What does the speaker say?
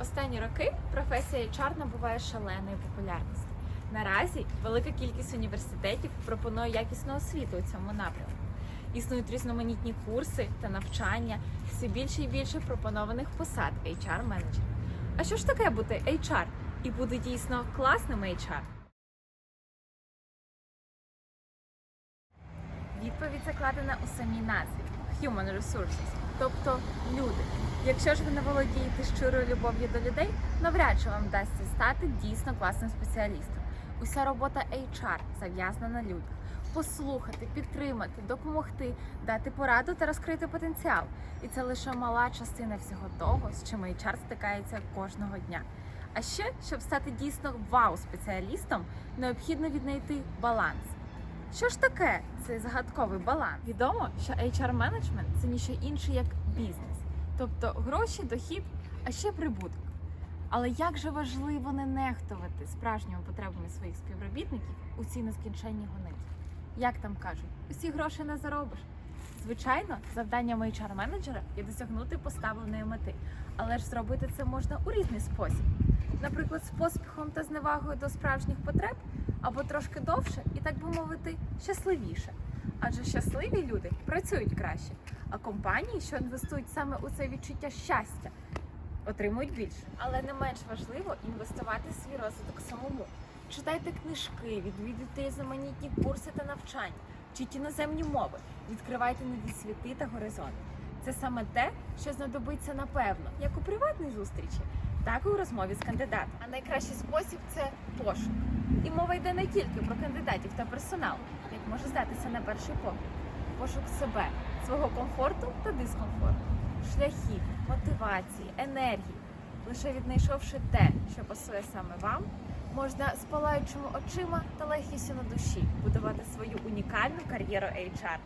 Останні роки професія HR набуває шаленої популярності. Наразі велика кількість університетів пропонує якісну освіту у цьому напрямку. Існують різноманітні курси та навчання, все більше і більше пропонованих посад HR-менеджера. А що ж таке бути HR? І бути дійсно класним HR? Відповідь закладена у самій назві Human Resources, тобто люди. Якщо ж ви не володієте щирою любов'ю до людей, навряд чи вам вдасться стати дійсно класним спеціалістом. Уся робота HR зав'язана на людях. Послухати, підтримати, допомогти, дати пораду та розкрити потенціал. І це лише мала частина всього того, з чим HR стикається кожного дня. А ще, щоб стати дійсно вау-спеціалістом, необхідно віднайти баланс. Що ж таке цей загадковий баланс? Відомо, що HR-менеджмент це ніщо інше як бізнес, тобто гроші, дохід, а ще прибуток. Але як же важливо не нехтувати справжніми потребами своїх співробітників у цій нескінченній гониці? Як там кажуть, усі гроші не заробиш. Звичайно, завданням HR-менеджера є досягнути поставленої мети, але ж зробити це можна у різний спосіб. Наприклад, з поспіхом та зневагою до справжніх потреб, або трошки довше і, так би мовити, щасливіше. Адже щасливі люди працюють краще, а компанії, що інвестують саме у це відчуття щастя, отримують більше. Але не менш важливо інвестувати свій розвиток самому. Читайте книжки, відвідуйте різноманітні курси та навчання, вчіть іноземні мови, відкривайте нові світи та горизонти. Це саме те, що знадобиться напевно, як у приватній зустрічі, так і у розмові з кандидатом. А найкращий спосіб це пошук. І мова йде не тільки про кандидатів та персонал, може здатися на перший погляд. Пошук себе, свого комфорту та дискомфорту, шляхів, мотивації, енергії. Лише віднайшовши те, що пасує саме вам, можна з палаючими очима та легкістю на душі будувати свою унікальну кар'єру HR.